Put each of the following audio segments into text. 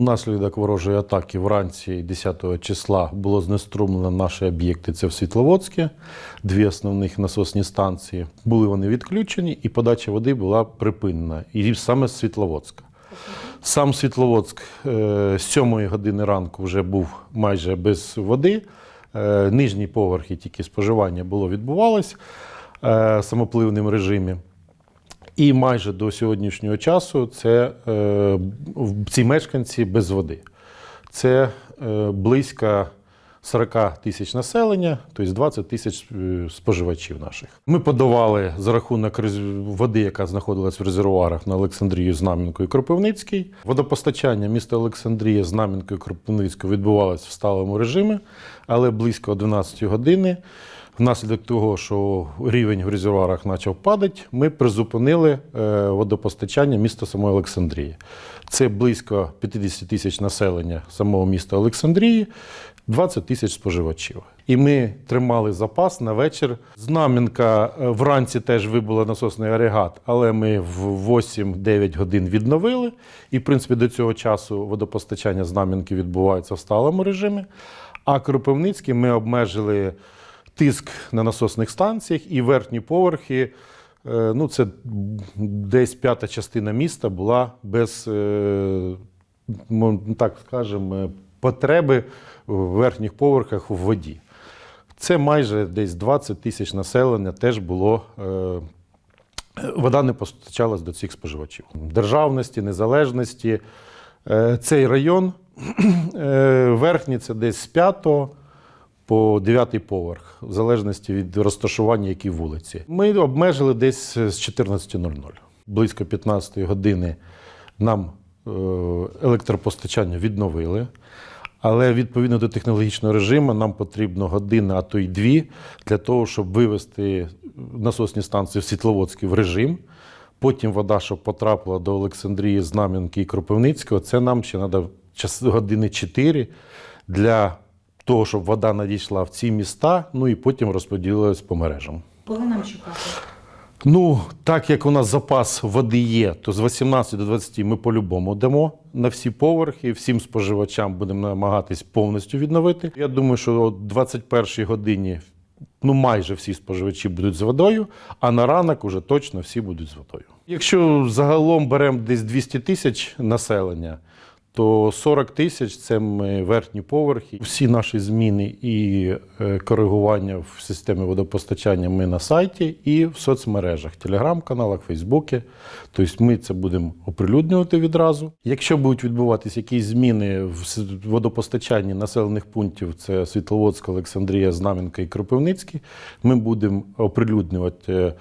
Внаслідок ворожої атаки вранці 10 числа було знеструмлено наші об'єкти. Це в Світловодське, дві основних насосні станції. Були вони відключені, і подача води була припинена. І саме з Світловодська. Сам Світловодськ е, з 7 години ранку вже був майже без води. Е, Нижні поверхи тільки споживання було відбувалось е, в самопливним режимі. І майже до сьогоднішнього часу це е, ці мешканці без води. Це е, близько 40 тисяч населення, тобто 20 тисяч е, споживачів наших. Ми подавали за рахунок води, яка знаходилась в резервуарах на Олександрію, Знам'янку і Кропивницький. Водопостачання міста Олександрія, Знам'янку і Кропивницького відбувалось в сталому режимі, але близько 12 години Внаслідок того, що рівень в резервуарах почав падати, ми призупинили е, водопостачання міста самої Олександрії. Це близько 50 тисяч населення самого міста Олександрії, 20 тисяч споживачів. І ми тримали запас на вечір. Знам'янка е, вранці теж вибула насосний агрегат, але ми в 8-9 годин відновили. І, в принципі, до цього часу водопостачання Знам'янки відбувається в сталому режимі. А Кропивницький ми обмежили тиск на насосних станціях і верхні поверхи. е, Ну, це десь п'ята частина міста була без, е, так скажемо, потреби в верхніх поверхах в воді. Це майже десь 20 тисяч населення теж було. е, Вода не постачалась до цих споживачів. Державності, незалежності. Цей район верхній це десь з 5 по 9 поверх, в залежності від розташування, які вулиці. Ми обмежили десь з 14.00. Близько 15 години нам е, електропостачання відновили. Але відповідно до технологічного режиму нам потрібно година, а то й дві для того, щоб вивести насосні станції в Світловодський в режим. Потім вода, щоб потрапила до Олександрії, Знам'янки і Кропивницького, це нам ще треба години 4 для того, щоб вода надійшла в ці міста, ну і потім розподілилась по мережам. Коли нам чекати? Ну, так як у нас запас води є, то з 18 до 20 ми по-любому дамо на всі поверхи, всім споживачам будемо намагатись повністю відновити. Я думаю, що о 21 годині ну, майже всі споживачі будуть з водою, а на ранок уже точно всі будуть з водою. Якщо загалом беремо десь 200 тисяч населення, то 40 тисяч це ми верхні поверхи. Всі наші зміни і е, коригування в системі водопостачання ми на сайті і в соцмережах, телеграм-каналах, Фейсбуці. Тобто ми це будемо оприлюднювати відразу. Якщо будуть відбуватися якісь зміни в водопостачанні населених пунктів, це Світловодська, Олександрія, Знам'янка і Кропивницький, ми будемо оприлюднювати е,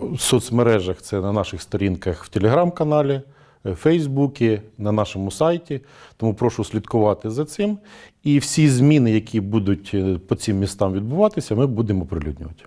в соцмережах, це на наших сторінках в телеграм-каналі. Е, Фейсбуці, на нашому сайті. Тому прошу слідкувати за цим. І всі зміни, які будуть е, по цим містам відбуватися, ми будемо оприлюднювати.